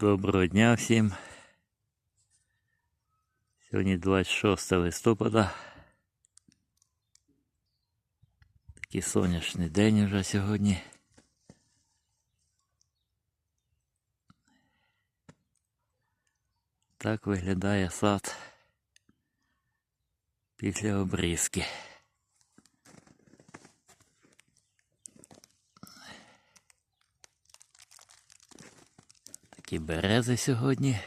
Доброго дня всім. Сьогодні 26 листопада. Такий сонячний день уже сьогодні. Так виглядає сад після обрізки. Такі берези сьогодні.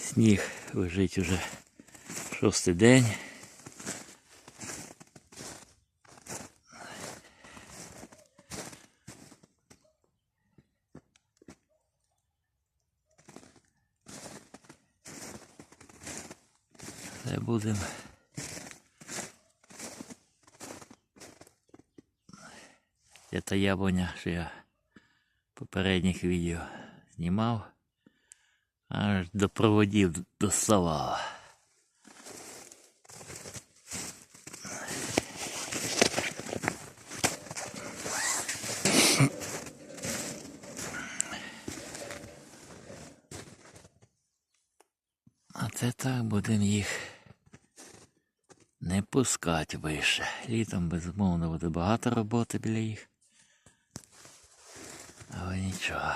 Сніг лежить уже шостий день. Це будемо. Це яблуня, що я в попередніх відео знімав. Аж до проводів доставала. А це так будемо їх не пускати вище. Літом, безумовно, буде багато роботи біля їх. Але нічого.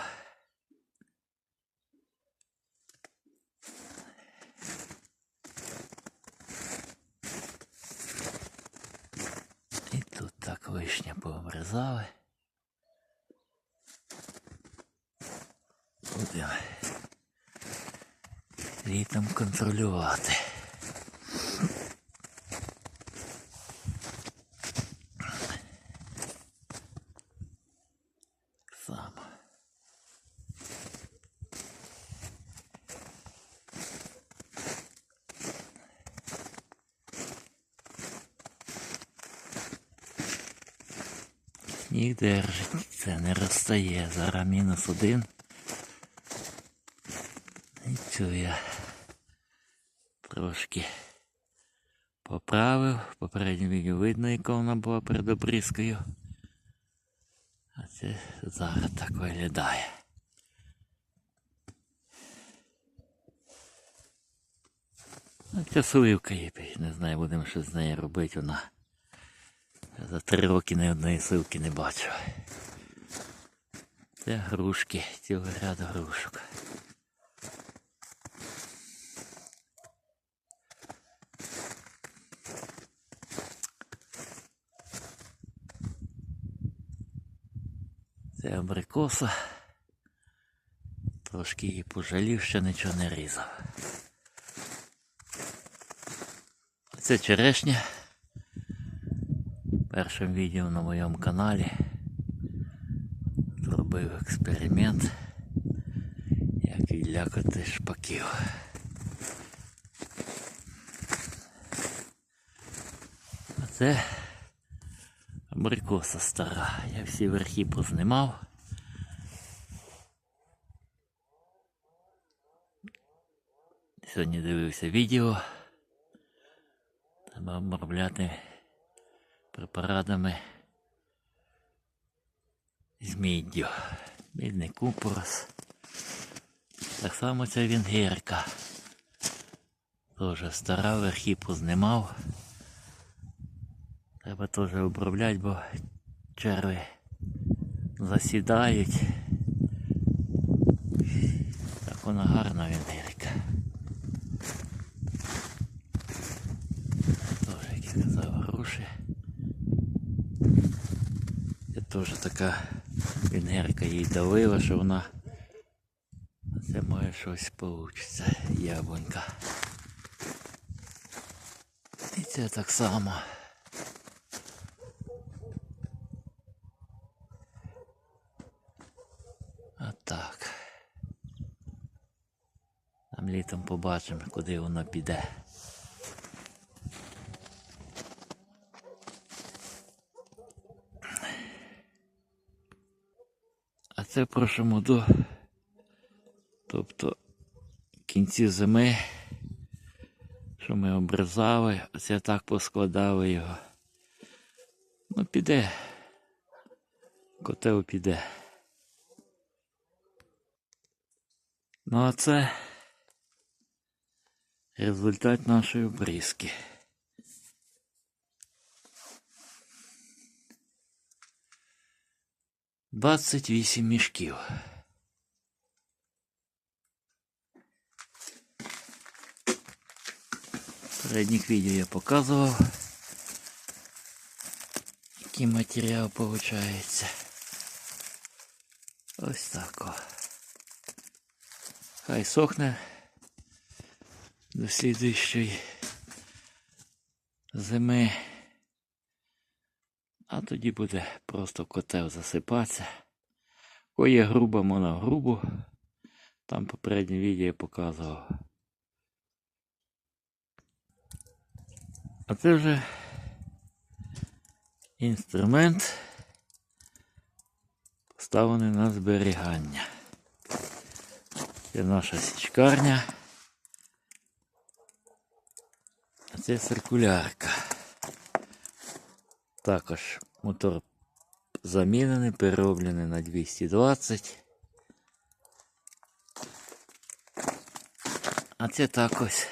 І тут так вишня пообрізали. Будемо літом контролювати. Сам. Сніг держить, це не розстає. Зараз мінус один. Цю я трошки поправив. В відео видно, яка вона була перед обрізкою. А це зараз так виглядає. Ну, ця сливка є, не знаю, будемо що з нею робити. Вона за три роки ні одної сливки не бачив. Це грушки, цілий ряд грушок. Це абрикоса. Трошки її пожалів, що нічого не різав. Це черешня. Першим відео на моєму каналі зробив експеримент, як відлякати шпаків. А це абрикоса стара. Я всі верхи познімав. Сьогодні дивився відео. Треба обробляти препаратами з міддю. Мідний купорос. Так само ця вінгерка. Тоже стара верхи познімав. Треба теж обробляти, бо черви засідають. Так вона гарна вінгерка. Тоже, як я казав, груші. Це теж така вінгерка їй давила, що вона це має щось получиться, яблунька. І це так само. А так. Там літом побачимо, куди воно піде. Це в прошлому году, тобто кінці зими що ми обрізали, оце так поскладали його. Ну, піде. Котел піде. Ну, а це результат нашої обрізки. Двадцять вісім мішків. В передніх відео я показував, який матеріал виходить. Ось так. Хай сохне до слідуючої зими. Тоді буде просто котел засипатися. Ой, є груба, можна грубу. Там попереднє відео я показував. А це вже інструмент поставлений на зберігання. Це наша січкарня. А це циркулярка. Також мотор замінений, перероблений на 220. А це так ось.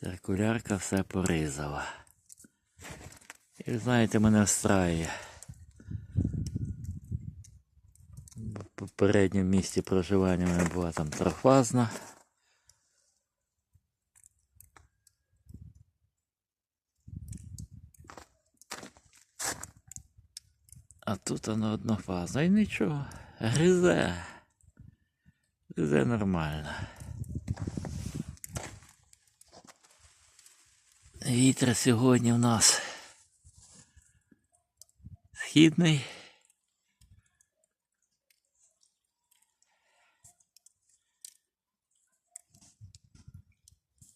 Циркулярка все порізала. І знаєте, мене встраює. В попередньому місці проживання в мене була там трьохфазна. А тут вона однофазна. І нічого. Гризе. Гризе нормально. Вітер сьогодні в нас східний.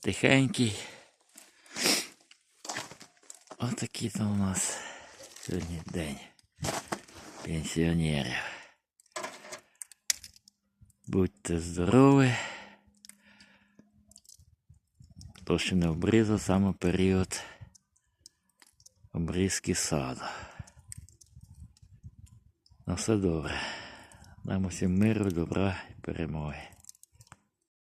Тихенький. Отакий то у нас сьогодні день пенсіонерів. Будьте здорові. То, ще не обрізав саме період обрізки саду. На все добре. Нам усім миру, добра і перемоги.